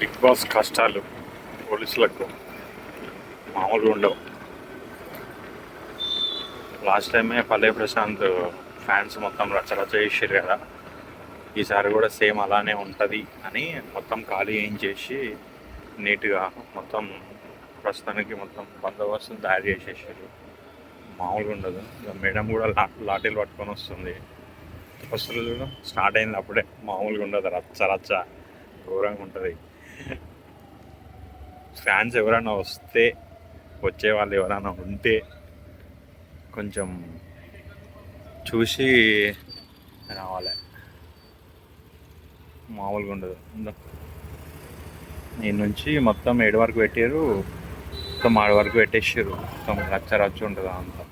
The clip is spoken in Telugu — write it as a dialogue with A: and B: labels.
A: బిగ్ బాస్ కష్టాలు పోలీసులకు మామూలుగా ఉండవు. లాస్ట్ టైమే పల్లె ప్రశాంత్ ఫ్యాన్స్ మొత్తం రచ్చరచ్చ చేసారు కదా. ఈసారి కూడా సేమ్ అలానే ఉంటుంది అని మొత్తం ఖాళీ ఏం చేసి నీట్గా మొత్తం ప్రస్తుతానికి మొత్తం బందోబస్తు తయారు చేసేసారు మామూలుగా ఉండదు. మేడం కూడా లా లాఠీలు పట్టుకొని వస్తుంది. ఫస్ట్ రోజు స్టార్ట్ అయింది అప్పుడే. మామూలుగా ఉండదు. రచ్చ రచ్చ ఘోరంగా ఉంటుంది. ఫ్యాన్స్ ఎవరైనా వస్తే వచ్చే వాళ్ళు ఎవరైనా ఉంటే కొంచెం చూసి రావాలి. మామూలుగా ఉండదు. నేను నుంచి మొత్తం ఏడు వరకు పెట్టారు మొత్తం ఆడు వరకు పెట్టేసారు మొత్తం రచ్చ రచ్చ ఉంటుంది అంతా.